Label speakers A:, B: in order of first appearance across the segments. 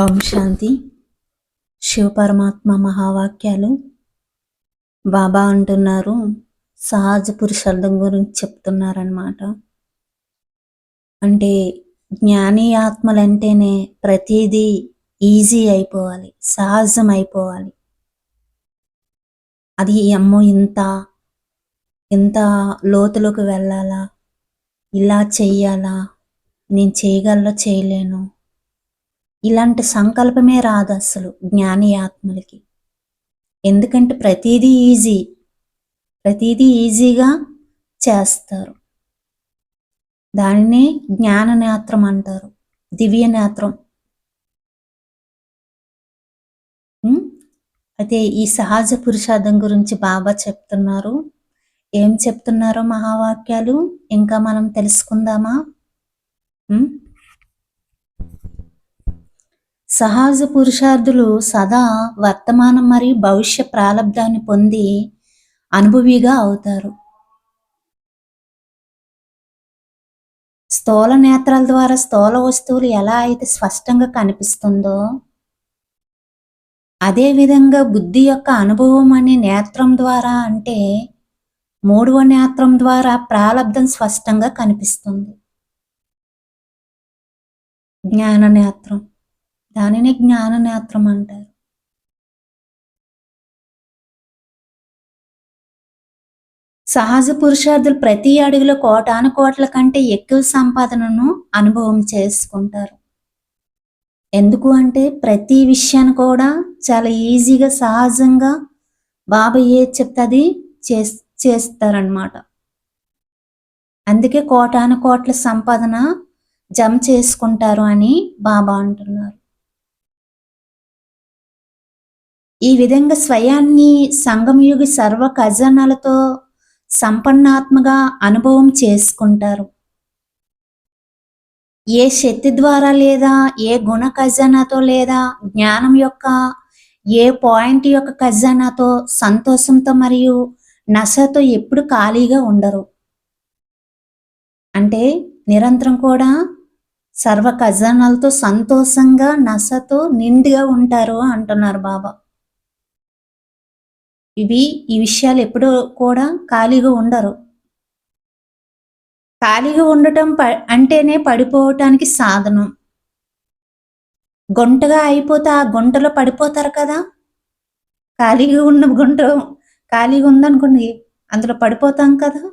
A: ఓం శాంతి. శివపరమాత్మ మహావాక్యాలు. బాబా అంటున్నారు సహజ పురుషార్థం గురించి చెప్తున్నారనమాట అంటే జ్ఞాని ఆత్మలంటేనే ప్రతిదీ ఈజీ అయిపోవాలి సహజం అయిపోవాలి. అది అమ్మో ఇంత ఇంత లోతులోకి వెళ్ళాలా? ఇలా చెయ్యాలా? నేను చేయగలరా చేయలేను? ఇలాంటి సంకల్పమే రాదు అసలు జ్ఞాని ఆత్మలకి. ఎందుకంటే ప్రతిదీ ఈజీ ప్రతిదీ ఈజీగా చేస్తారు. దానినే జ్ఞాన నేత్రం అంటారు దివ్య నేత్రం అయితే ఈ సహజ పురుషార్థం గురించి బాబా చెప్తున్నారు. ఏం చెప్తున్నారో మహావాక్యాలు? ఇంకా మనం తెలుసుకుందామా? సహజ పురుషార్థులు సదా వర్తమానం మరియు భవిష్య ప్రాలబ్ధాన్ని పొంది అనుభవిగా అవుతారు. స్థూల నేత్రాల ద్వారా స్థూల వస్తువులు ఎలా అయితే స్పష్టంగా కనిపిస్తుందో అదే విధంగా బుద్ధి యొక్క అనుభవం అనే నేత్రం ద్వారా అంటే మూడవ నేత్రం ద్వారా ప్రాలబ్ధం స్పష్టంగా కనిపిస్తుంది. జ్ఞాన నేత్రం. దానినే జ్ఞాన నేత్రం అంటారు. సహజ పురుషార్థులు ప్రతి అడుగులో కోటాను కోట్ల కంటే ఎక్కువ సంపాదనను అనుభవం చేసుకుంటారు. ఎందుకు అంటే ప్రతి విషయాన్ని కూడా చాలా ఈజీగా సహజంగా బాబా ఏ చెప్తే అది చేస్ చేస్తారనమాట అందుకే కోటాను కోట్ల సంపాదన జమ చేసుకుంటారు అని బాబా అంటున్నారు. ఈ విధంగా స్వయాన్ని సంగమయుగి సర్వ ఖజానాలతో సంపన్నాత్మగా అనుభవం చేసుకుంటారు. ఏ శక్తి ద్వారా లేదా ఏ గుణ ఖజానాతో లేదా జ్ఞానం యొక్క ఏ పాయింట్ యొక్క ఖజానాతో సంతోషంతో మరియు నశతో ఎప్పుడు ఖాళీగా ఉండరు. అంటే నిరంతరం కూడా సర్వ ఖజానాలతో సంతోషంగా నశతో నిండుగా ఉంటారు అంటున్నారు బాబా. ఇవి ఈ విషయాలు ఎప్పుడూ కూడా ఖాళీగా ఉండరు. ఖాళీగా ఉండటం ప- అంటేనే పడిపోవటానికి సాధనం. గుంటగా అయిపోతే ఆ గుంటలో పడిపోతారు కదా? ఖాళీగా ఉన్న గుంట ఖాళీగా ఉందనుకోండి అందులో పడిపోతాం కదా?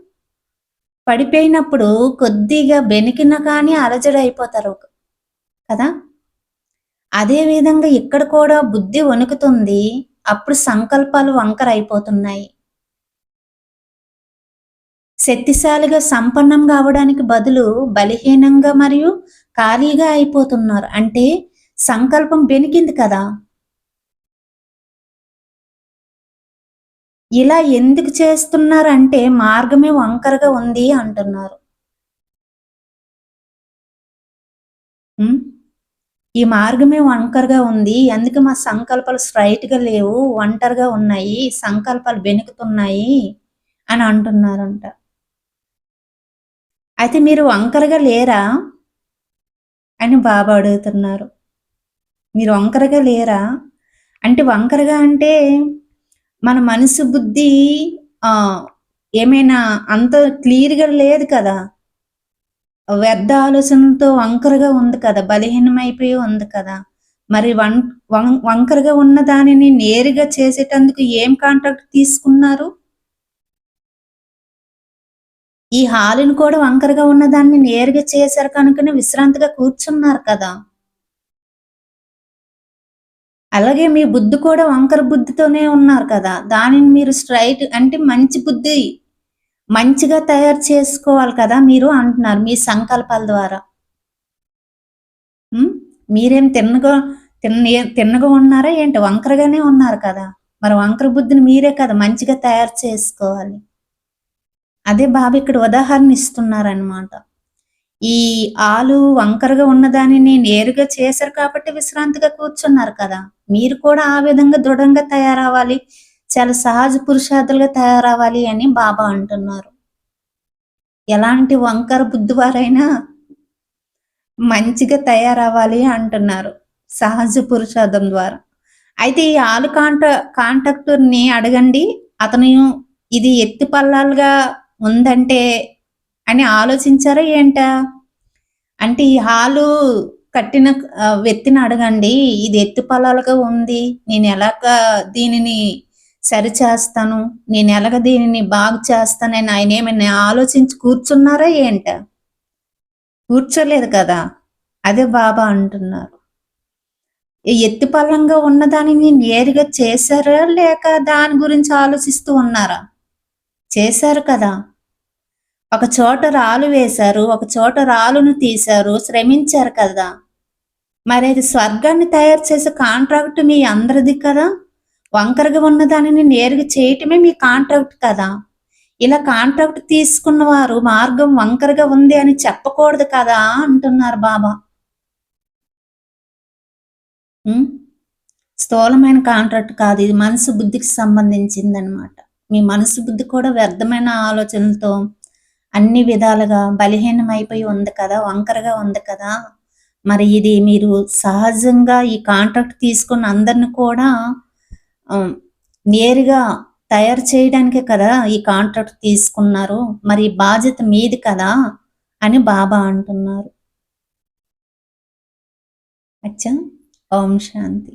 A: పడిపోయినప్పుడు కొద్దిగా బెనికిన కానీ అలజడి అయిపోతారు కదా? అదే విధంగా ఇక్కడ కూడా బుద్ధి వణుకుతుంది. అప్పుడు సంకల్పాలు వంకర అయిపోతున్నాయి శక్తిశాలిగా సంపన్నం కావడానికి బదులు బలహీనంగా మరియు ఖాళీగా అయిపోతున్నారు. అంటే సంకల్పం బెనికింది కదా. ఇలా ఎందుకు చేస్తున్నారంటే మార్గమే వంకరగా ఉంది అంటున్నారు. ఈ మార్గమే వంకరగా ఉంది. అందుకే మా సంకల్పాలు స్ట్రైట్గా లేవు. ఒంటరిగా ఉన్నాయి. సంకల్పాలు వెనుకుతున్నాయి అని అంటున్నారంట. అయితే మీరు వంకరగా లేరా అని బాబా అడుగుతున్నారు. మీరు వంకరగా లేరా? అంటే వంకరగా అంటే మన మనసు బుద్ధి ఏమైనా అంత క్లియర్గా లేదు కదా? వ్యర్థ ఆలోచనలతో వంకరగా ఉంది కదా బలహీనమైపోయి ఉంది కదా. మరి వం వం- వంకరగా ఉన్న దానిని నేరుగా చేసేటందుకు ఏం కాంట్రాక్ట్ తీసుకున్నారు? ఈ హాలును కూడా వంకరగా ఉన్న దాన్ని నేరుగా చేశారు కనుకనే విశ్రాంతిగా కూర్చున్నారు కదా. అలాగే మీ బుద్ధి కూడా వంకర బుద్ధితోనే ఉన్నారు కదా. దానిని మీరు స్ట్రైట్ అంటే మంచి బుద్ధి మంచిగా తయారు చేసుకోవాలి కదా మీరు అంటున్నారు మీ సంకల్పాల ద్వారా. మీరేం తిన్నగా తిన్న తిన్నగా ఉన్నారా ఏంటి? వంకరగానే ఉన్నారు కదా. మరి వంకర బుద్ధిని మీరే కదా మంచిగా తయారు చేసుకోవాలి. అదే బాబు ఇక్కడ ఉదాహరణ ఇస్తున్నారనమాట ఈ ఆలు వంకరగా ఉన్న దానిని నేరుగా చేశారు కాబట్టి విశ్రాంతిగా కూర్చున్నారు కదా. మీరు కూడా ఆ విధంగా దృఢంగా తయారవ్వాలి. చాలా సహజ పురుషార్థులుగా తయారవ్వాలి అని బాబా అంటున్నారు. ఎలాంటి వంకర బుద్ధివారైనా మంచిగా తయారవ్వాలి అంటున్నారు సహజ పురుషార్థం ద్వారా. అయితే ఈ ఆలు కాంట కాంట్రాక్టర్ని అడగండి అతను ఇది ఎత్తి పల్లాలుగా ఉందంటే అని ఆలోచించారా ఏంట? అంటే ఈ హాలు కట్టిన వెత్తిని అడగండి ఇది ఎత్తి పొలాలుగా ఉంది నేను ఎలాగ దీనిని సరి చేస్తాను నేను ఎలాగ దీనిని బాగు చేస్తానని ఆయన ఏమైనా ఆలోచించి కూర్చున్నారా ఏంట? కూర్చోలేదు కదా. అదే బాబా అంటున్నారు. ఎత్తి పల్లంగా ఉన్న దానిని నేరుగా చేశారా లేక దాని గురించి ఆలోచిస్తూ ఉన్నారా? చేశారు కదా. ఒక చోట రాలు వేశారు ఒక చోట రాలును తీశారు శ్రమించారు కదా. మరి అది స్వర్గాన్ని తయారు చేసే కాంట్రాక్ట్ మీ అందరిది కదా? వంకరగా ఉన్న దానిని నేరుగా చేయటమే మీ కాంట్రాక్ట్ కదా. ఇలా కాంట్రాక్ట్ తీసుకున్న వారు మార్గం వంకరగా ఉంది అని చెప్పకూడదు కదా అంటున్నారు బాబా. స్థూలమైన కాంట్రాక్ట్ కాదు ఇది మనసు బుద్ధికి సంబంధించింది అనమాట మీ మనసు బుద్ధి కూడా వ్యర్థమైన ఆలోచనలతో అన్ని విధాలుగా బలహీనమైపోయి ఉంది కదా వంకరగా ఉంది కదా. మరి ఇది మీరు సహజంగా ఈ కాంట్రాక్ట్ తీసుకున్న అందరిని కూడా నేరుగా తయారు చేయడానికే కదా ఈ కాంట్రాక్ట్ తీసుకున్నారు. మరి బాధ్యత మీది కదా అని బాబా అంటున్నారు. అచ్చా. ఓం శాంతి.